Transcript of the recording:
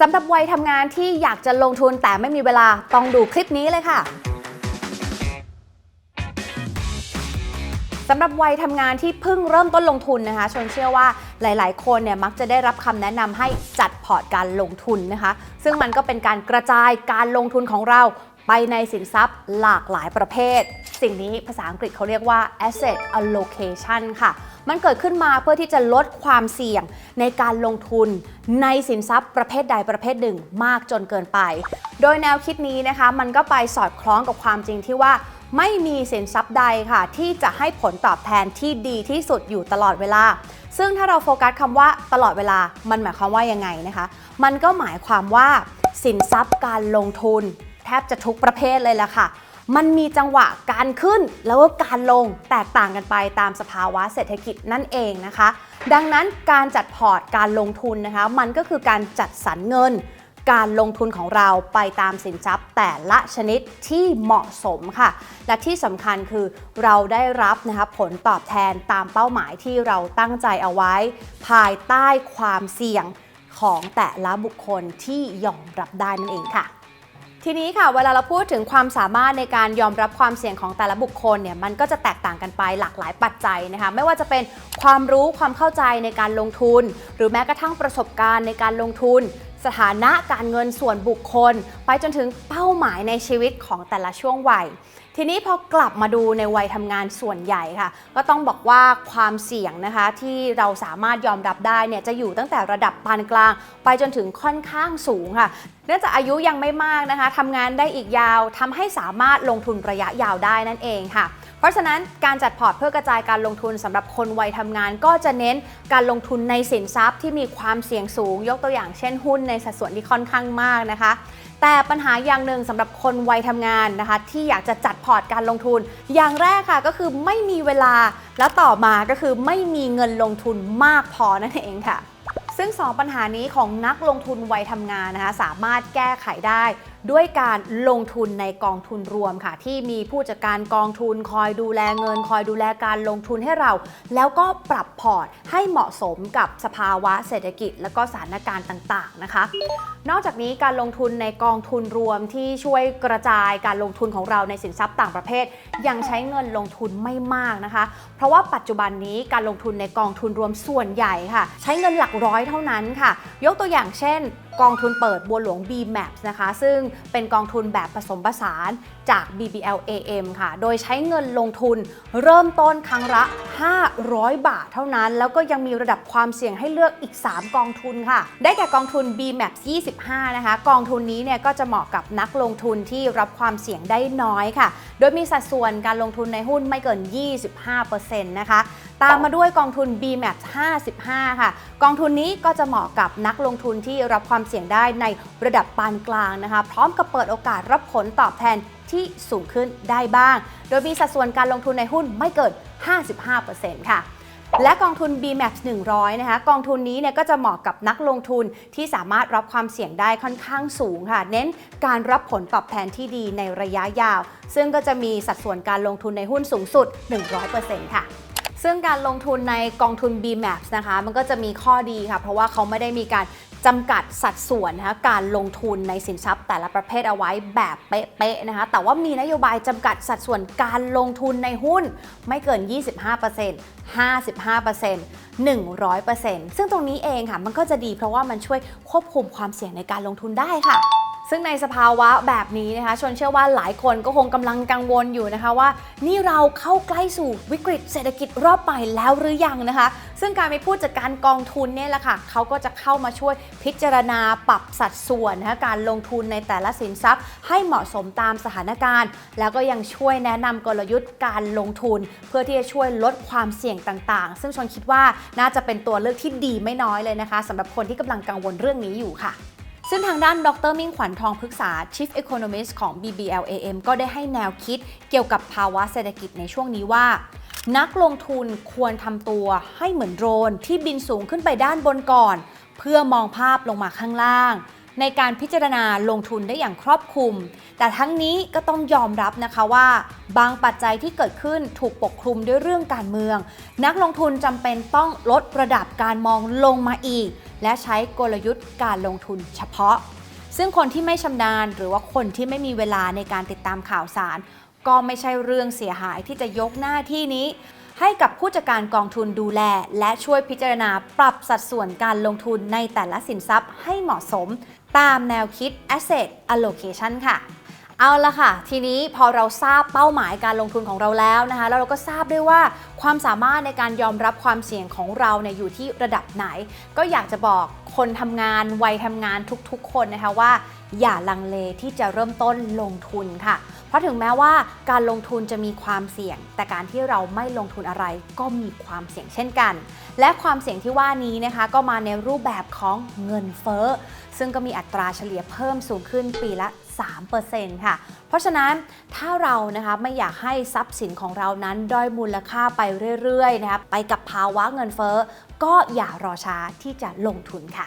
สำหรับวัยทำงานที่อยากจะลงทุนแต่ไม่มีเวลาต้องดูคลิปนี้เลยค่ะสำหรับวัยทำงานที่เพิ่งเริ่มต้นลงทุนนะคะ ชนเชื่อว่าหลาย ๆ คนเนี่ยมักจะได้รับคำแนะนำให้จัดพอร์ตการลงทุนนะคะ ซึ่งมันก็เป็นการกระจายการลงทุนของเรา ไปในสินทรัพย์หลากหลายประเภท สิ่งนี้ภาษาอังกฤษเขาเรียกว่า asset allocation ค่ะ มันเกิดขึ้นมาเพื่อที่จะลดความเสี่ยงในการลงทุนในสินทรัพย์ประเภทใดประเภทหนึ่งมากจนเกินไป โดยแนวคิดนี้นะคะมันก็ไปสอดคล้องกับความจริงที่ว่าไม่มีสินทรัพย์ใดค่ะ ที่จะให้ผลตอบแทนที่ดีที่สุดอยู่ตลอดเวลา ซึ่งถ้าเราโฟกัสคำว่าตลอดเวลา มันหมายความว่ายังไงนะคะ มันก็หมายความว่าสินทรัพย์การลงทุน แทบจะทุกประเภทเลยล่ะค่ะ มันมีจังหวะการขึ้นแล้วก็การลงแตกต่างกันไปตามสภาวะเศรษฐกิจนั่นเองนะคะ ดังนั้นการจัดพอร์ตการลงทุนนะคะ มันก็คือการจัดสรรเงินการลงทุนของเราไปตามสินทรัพย์แต่ละชนิดที่เหมาะสมค่ะ และที่สำคัญคือเราได้รับนะคะผลตอบแทนตามเป้าหมายที่เราตั้งใจเอาไว้ ภายใต้ความเสี่ยงของแต่ละบุคคลที่ยอมรับได้นั่นเองค่ะ ทีนี้ค่ะเวลาเราพูดถึงความสามารถในการยอมรับความเสี่ยงของแต่ละบุคคลเนี่ยมันก็จะแตกต่างกันไปหลากหลายปัจจัยนะคะไม่ว่าจะเป็นความรู้ความเข้าใจในการลงทุน หรือแม้กระทั่งประสบการณ์ในการลงทุน สถานะการเงินส่วนบุคคล ไปจนถึงเป้าหมายในชีวิตของแต่ละช่วงวัย ทีนี้พอกลับมาดูในวัยทำงานส่วนใหญ่ค่ะ ก็ต้องบอกว่าความเสี่ยงนะคะที่เราสามารถยอมรับได้เนี่ยจะอยู่ตั้งแต่ระดับปานกลาง ไปจนถึงค่อนข้างสูงค่ะเนื่องจากอายุยังไม่มากนะคะทำงานได้อีกยาวทำให้สามารถลงทุนระยะยาวได้นั่นเองค่ะ เพราะฉะนั้นการจัดพอร์ตเพื่อกระจายการลงทุนสำหรับคนวัยทำงาน ก็จะเน้นการลงทุนในสินทรัพย์ที่มีความเสี่ยงสูง ยกตัวอย่างเช่นหุ้นในสัดส่วนที่ค่อนข้างมากนะคะ แต่ปัญหาอย่างหนึ่งสำหรับคนวัยทำงานนะคะ ที่อยากจะจัดพอร์ตการลงทุน อย่างแรกค่ะก็คือไม่มีเวลาแล้วต่อมาก็คือไม่มีเงินลงทุนมากพอนั่นเองค่ะซึ่ง 2 ปัญหานี้ของนักลงทุนวัยทำงานนะคะสามารถแก้ไขได้ ด้วยการลงทุนในกองทุนรวมค่ะ ที่มีผู้จัดการกองทุนคอยดูแลเงิน คอยดูแลการลงทุนให้เรา แล้วก็ปรับพอร์ตให้เหมาะสมกับสภาวะเศรษฐกิจ และก็สถานการณ์ต่างๆนะคะ นอกจากนี้การลงทุนในกองทุนรวมที่ช่วยกระจายการลงทุนของเราในสินทรัพย์ต่างประเภท ยังใช้เงินลงทุนไม่มากนะคะ เพราะว่าปัจจุบันนี้การลงทุนในกองทุนรวมส่วนใหญ่ค่ะ ใช้เงินหลักร้อยเท่านั้นค่ะ ยกตัวอย่างเช่น กองทุนเปิดบัวหลวง BMAX นะคะ ซึ่งเป็นกองทุนแบบผสมผสานจาก BBL AM ค่ะ โดยใช้เงินลงทุนเริ่มต้นครั้งละ 500 บาทเท่านั้น แล้วก็ยังมีระดับความเสี่ยงให้เลือกอีก 3 กองทุนค่ะ ได้แก่กองทุน BMAX 25 นะคะ กองทุนนี้เนี่ยก็จะเหมาะกับนักลงทุนที่รับความเสี่ยงได้น้อยค่ะ โดยมีสัดส่วนการลงทุนในหุ้นไม่เกิน 25%นะคะ ตามมาด้วยกองทุน BMAX 55 ค่ะ กองทุนนี้ก็จะเหมาะกับนักลงทุนที่รับความเสี่ยงได้ในระดับปานกลางนะคะ พร้อมกับเปิดโอกาสรับผลตอบแทนที่สูงขึ้นได้บ้าง โดยมีสัดส่วนการลงทุนในหุ้นไม่เกิน 55%ค่ะและกองทุน BMAX 100 นะคะ กองทุนนี้เนี่ยก็จะเหมาะกับนักลงทุนที่สามารถรับความเสี่ยงได้ค่อนข้างสูงค่ะ เน้นการรับผลตอบแทนที่ดีในระยะยาว ซึ่งก็จะมีสัดส่วนการลงทุนในหุ้นสูงสุด 100%ค่ะ ซึ่งการลงทุนในกองทุน BMAX นะคะ มันก็จะมีข้อดีค่ะ เพราะว่าเขาไม่ได้มีการจำกัดสัดส่วนนะคะการลงทุนในสินทรัพย์แต่ละประเภทเอาไว้แบบเป๊ะๆนะคะ แต่ว่ามีนโยบายจำกัดสัดส่วนการลงทุนในหุ้นไม่เกิน 25% 55% 100%ซึ่งตรงนี้เองค่ะ มันก็จะดีเพราะว่ามันช่วยควบคุมความเสี่ยงในการลงทุนได้ค่ะ ซึ่งในสภาวะแบบนี้นะคะชนเชื่อว่าหลายคนก็คงกำลังกังวลอยู่นะคะว่า นี่เราเข้าใกล้สู่วิกฤตเศรษฐกิจรอบใหม่แล้วหรือยังนะคะ ซึ่งการมีผู้จัดการกองทุนเนี่ยแหละค่ะเขาก็จะเข้ามาช่วยพิจารณาปรับสัดส่วนนะคะการลงทุนในแต่ละสินทรัพย์ ให้เหมาะสมตามสถานการณ์ แล้วก็ยังช่วยแนะนำกลยุทธ์การลงทุน เพื่อที่จะช่วยลดความเสี่ยงต่างๆ ซึ่งชนคิดว่าน่าจะเป็นตัวเลือกที่ดีไม่น้อยเลยนะคะสำหรับคนที่กำลังกังวลเรื่องนี้อยู่ค่ะ ซึ่งทางด้านดรมิ่งขวัญทองพฤกษา Chief Economist ของ BBLAM ก็ได้ให้แนวคิดเกี่ยวกับภาวะเศรษฐกิจในช่วงนี้ว่า นักลงทุนควรทำตัวให้เหมือนโดรนที่บินสูงขึ้นไปด้านบนก่อน เพื่อมองภาพลงมาข้างล่าง ในการพิจารณาลงทุนได้อย่างครอบคลุม แต่ทั้งนี้ก็ต้องยอมรับนะคะว่า บางปัจจัยที่เกิดขึ้นถูกปกคลุมด้วยเรื่องการเมือง นักลงทุนจำเป็นต้องลดระดับการมองลงมาอีก และใช้กลยุทธ์การลงทุนเฉพาะ ซึ่งคนที่ไม่ชำนาญหรือว่าคนที่ไม่มีเวลาในการติดตามข่าวสาร ก็ไม่ใช่เรื่องเสียหายที่จะยกหน้าที่นี้ ให้กับผู้จัดการกองทุนดูแล และช่วยพิจารณาปรับสัดส่วนการลงทุนในแต่ละสินทรัพย์ให้เหมาะสม ตามแนวคิด asset allocation ค่ะ เอาละค่ะ ทีนี้พอเราทราบเป้าหมายการลงทุนของเราแล้วนะคะแล้วเราก็ทราบด้วยว่าความสามารถในการยอมรับความเสี่ยงของเราเนี่ยอยู่ที่ระดับไหน ก็อยากจะบอกคนทำงานวัยทำงานทุกๆ คนนะคะว่า อย่าลังเลที่จะเริ่มต้นลงทุนค่ะ เพราะถึงแม้ว่าการลงทุนจะมีความเสี่ยง แต่การที่เราไม่ลงทุนอะไรก็มีความเสี่ยงเช่นกัน และความเสี่ยงที่ว่านี้นะคะ ก็มาในรูปแบบของเงินเฟ้อซึ่งก็มีอัตราเฉลี่ยเพิ่มสูงขึ้นปีละ 3%ค่ะ เพราะฉะนั้นถ้าเรานะคะไม่อยากให้ทรัพย์สินของเรานั้นด้อยมูลค่าไปเรื่อยๆนะคะไปกับภาวะเงินเฟ้อก็อย่ารอช้าที่จะลงทุนค่ะ